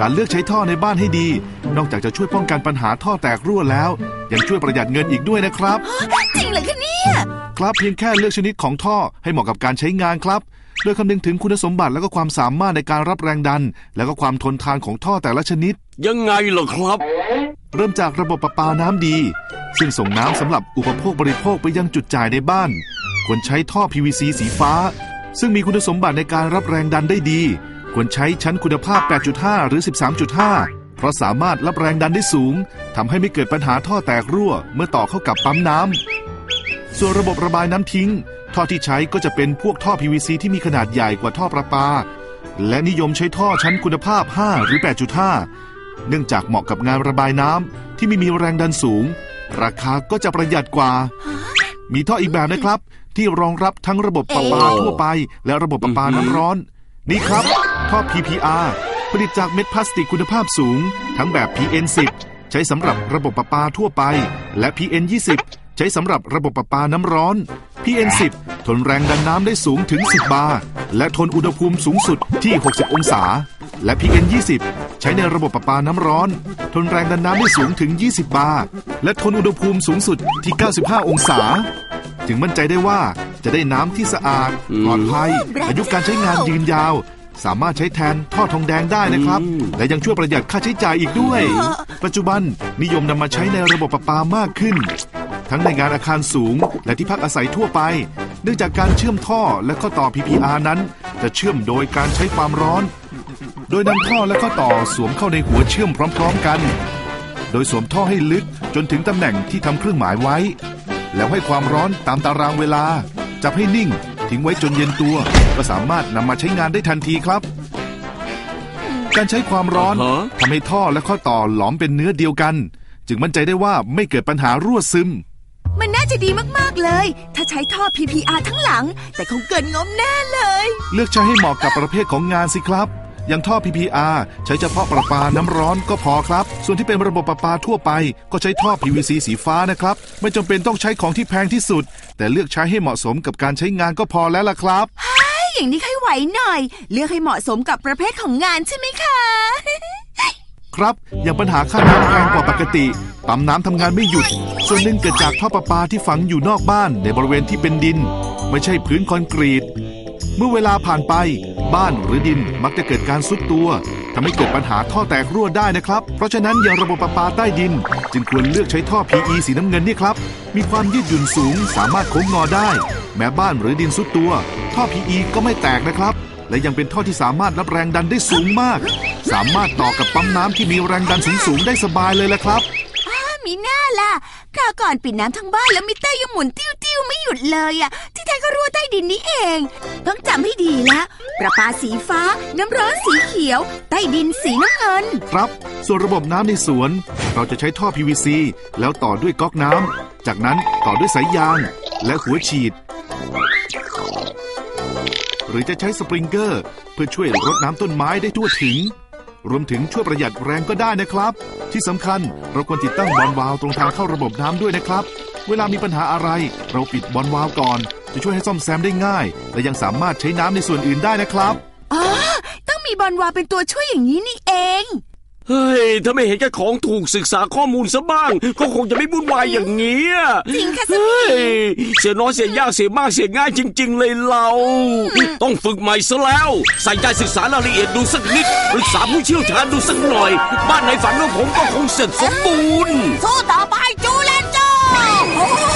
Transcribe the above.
การเลือกใช้ท่อในบ้านให้ดี นอกจากจะช่วยป้องกันปัญหาท่อแตกรั่วแล้ว ยังช่วยประหยัดเงินอีกด้วยนะครับ จริงเหรอคะเนี่ย ครับเพียงแค่เลือกชนิดของท่อให้เหมาะกับการใช้งานครับ โดยคำนึงถึงคุณสมบัติและก็ความสามารถในการรับแรงดัน และก็ความทนทานของท่อแต่ละชนิด ยังไงเหรอครับ เริ่มจากระบบประปาน้ำดี ซึ่งส่งน้ำสำหรับอุปโภคบริโภคไปยังจุดจ่ายในบ้าน ควรใช้ท่อ PVC สีฟ้า ซึ่งมีคุณสมบัติในการรับแรงดันได้ดี ควรใช้ชั้นคุณภาพ 8.5 หรือ 13.5 เพราะสามารถรับแรงดันได้สูงทำให้ไม่เกิดปัญหาท่อแตกรั่ว เมื่อต่อเข้ากับปั๊มน้ำส่วนระบบระบายน้ำทิ้ง ท่อที่ใช้ก็จะเป็นพวกท่อ PVC ที่มีขนาดใหญ่กว่าท่อประปา และนิยมใช้ท่อชั้นคุณภาพ 5 หรือ 8.5 เนื่องจากเหมาะกับงานระบายน้ำที่ไม่มีแรงดันสูง ราคาก็จะประหยัดกว่า มีท่ออีกแบบนะครับ ที่รองรับทั้งระบบประปาทั่วไป และระบบประปาน้ำร้อน นี่ครับ ท่อ PPR ผลิตจากเม็ดพลาสติกคุณภาพสูง ทั้งแบบ PN10 ใช้สำหรับระบบประปาทั่วไป และ PN20 ใช้สำหรับระบบประปาน้ำร้อน PN10 ทนแรงดันน้ำได้สูงถึง 10 บาร์ และทนอุณหภูมิสูงสุดที่ 60 องศา และ PN20 ใช้ในระบบประปาน้ำร้อน ทนแรงดันน้ำได้สูงถึง 20 บาร์ และทนอุณหภูมิสูงสุดที่ 95 องศาจึงมั่นใจได้ว่าจะได้น้ำที่สะอาดอืมปลอดภัยพระเจ้าอายุการใช้งานยืนยาว สามารถใช้แทนท่อทองแดงได้นะครับอืมและยังช่วยประหยัดค่าใช้จ่ายอีกด้วย ปัจจุบันนิยมนำมาใช้ในระบบประปามากขึ้น ทั้งในงานอาคารสูง และที่พักอาศัยทั่วไป เนื่องจากการเชื่อมท่อและข้อต่อ PPR นั้น จะเชื่อมโดยการใช้ความร้อน โดยนำท่อและข้อต่อสวมเข้าในหัวเชื่อมพร้อม ๆ กัน โดยสวมท่อให้ลึกจนถึงตำแหน่งที่ทำเครื่องหมายไว้ แล้วให้ความร้อนตามตารางเวลาจับให้นิ่ง ทิ้งไว้จนเย็นตัว ก็สามารถนำมาใช้งานได้ทันทีครับ การใช้ความร้อนอ่าฮะทำให้ท่อและข้อต่อหลอมเป็นเนื้อเดียวกัน จึงมั่นใจได้ว่าไม่เกิดปัญหารั่วซึม มันน่าจะดีมากๆเลย ถ้าใช้ท่อ PPR ทั้งหลัง แต่คงเกินงบแน่เลย เลือกใช้ให้เหมาะกับประเภทของงานสิครับ อย่างท่อ PPR ใช้เฉพาะประปาน้ำร้อนก็พอครับ ส่วนที่เป็นระบบประปาทั่วไป ก็ใช้ท่อ PVC สีฟ้านะครับ ไม่จำเป็นต้องใช้ของที่แพงที่สุด แต่เลือกใช้ให้เหมาะสมกับการใช้งานก็พอแล้วล่ะครับอย่างนี้ค่อยไหวหน่อย เลือกให้เหมาะสมกับประเภทของงานใช่ไหมคะครับอย่างปัญหาค่าน้ำแพงกว่าปกติปั๊มน้ำทำงานไม่หยุด ส่วนหนึ่งเกิดจากท่อประปาที่ฝังอยู่นอกบ้านในบริเวณที่เป็นดิน ไม่ใช่พื้นคอนกรีต เมื่อเวลาผ่านไป บ้านหรือดินมักจะเกิดการซุดตัวทำให้เกิดปัญหาท่อแตกรั่วได้นะครับ เพราะฉะนั้นอย่างระบบประปาใต้ดิน จึงควรเลือกใช้ท่อ PE สีน้ำเงินนี่ครับ มีความยืดหยุ่นสูงสามารถโค้งงอได้ แม้บ้านหรือดินซุดตัว ท่อ PE ก็ไม่แตกนะครับ และยังเป็นท่อที่สามารถรับแรงดันได้สูงมาก สามารถต่อกับปั๊มน้ำที่มีแรงดันสูงๆได้สบายเลยละครับ มีหน้าล่ะคราวก่อนปิดน้ำทั้งบ้านแล้วมิเตอร์ยังหมุนติ้วๆไม่หยุดเลยอะ ที่แท้ก็รั่วใต้ดินนี่เอง ต้องจำให้ดีละประปาสีฟ้า น้ำร้อนสีเขียว ใต้ดินสีน้ำเงิน ครับ ส่วนระบบน้ำในสวน เราจะใช้ท่อ PVC แล้วต่อด้วยก๊อกน้ำจากนั้นต่อด้วยสายยาง และหัวฉีด หรือจะใช้สปริงเกอร์ เพื่อช่วยรดน้ำต้นไม้ได้ทั่วถึง รวมถึงช่วยประหยัดแรงก็ได้นะครับ ที่สำคัญเราควรติดตั้งบอลวาล์วตรงทางเข้าระบบน้ำด้วยนะครับ เวลามีปัญหาอะไร เราปิดบอลวาล์วก่อน จะช่วยให้ซ่อมแซมได้ง่าย และยังสามารถใช้น้ำในส่วนอื่นได้นะครับอ๋อต้องมีบอลวาลเป็นตัวช่วยอย่างนี้นี่เอง เฮ้ย ถ้าไม่เห็นแก่ของถูกศึกษาข้อมูลซะบ้าง ก็คงจะไม่วุ่นวายอย่างเงี้ยจริงค่ะสเฮ้มียเสียน้อยเสียยากเสียมากเสียง่ายจริง ๆ เลยเรา ต้องฝึกใหม่ซะแล้ว ใส่ใจศึกษารายละเอียดดูสักนิดปรึกษาผู้เชี่ยวชาญดูสักหน่อย บ้านในฝันของผมก็คงเสร็จสมบูรณ์ สู้ต่อไปจูเลนเจอร์